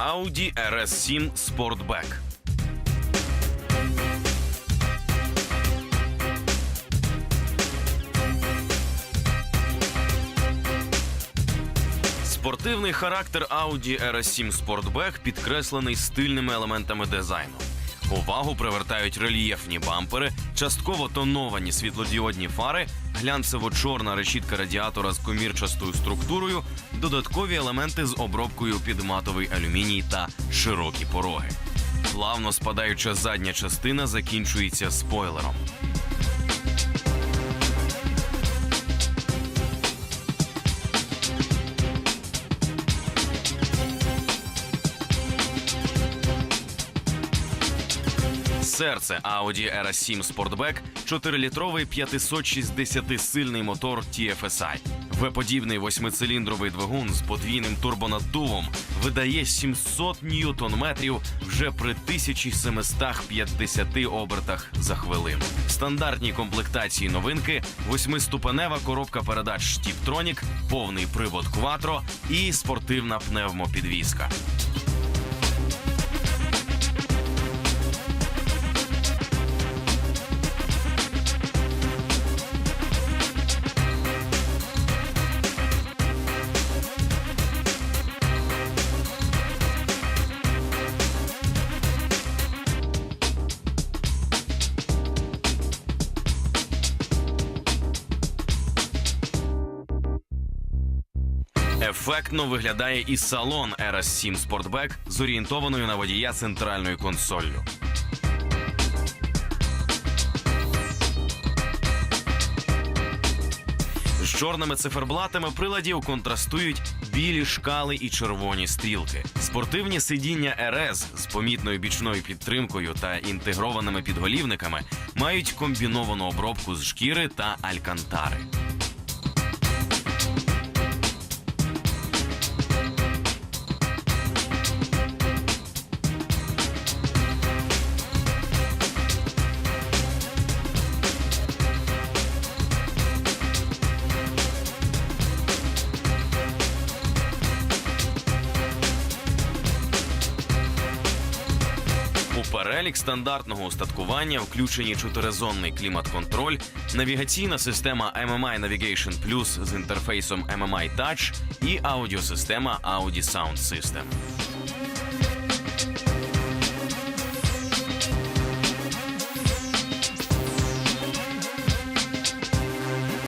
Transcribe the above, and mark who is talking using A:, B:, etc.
A: Audi RS7 Sportback. Спортивний характер Audi RS7 Sportback підкреслений стильними елементами дизайну. Увагу привертають рельєфні бампери, частково тоновані світлодіодні фари, глянцево-чорна решітка радіатора з комірчастою структурою, додаткові елементи з обробкою під матовий алюміній та широкі пороги. Плавно спадаюча задня частина закінчується спойлером. Серце Audi RS7 Sportback – 4-літровий 560-сильний мотор TFSI. В-подібний восьмициліндровий двигун з подвійним турбонаддувом видає 700 ньютон-метрів вже при 1750 обертах за хвилину. В стандартній комплектації новинки восьмиступенева коробка передач Steptronic, повний привод Quattro і спортивна пневмопідвізка. Ефектно виглядає і салон RS7 Sportback з орієнтованою на водія центральною консоллю. З чорними циферблатами приладів контрастують білі шкали і червоні стрілки. Спортивні сидіння РС з помітною бічною підтримкою та інтегрованими підголівниками мають комбіновану обробку з шкіри та алькантари. У перелік стандартного устаткування включені чотиризонний клімат-контроль, навігаційна система MMI Navigation Plus з інтерфейсом MMI Touch і аудіосистема Audi Sound System.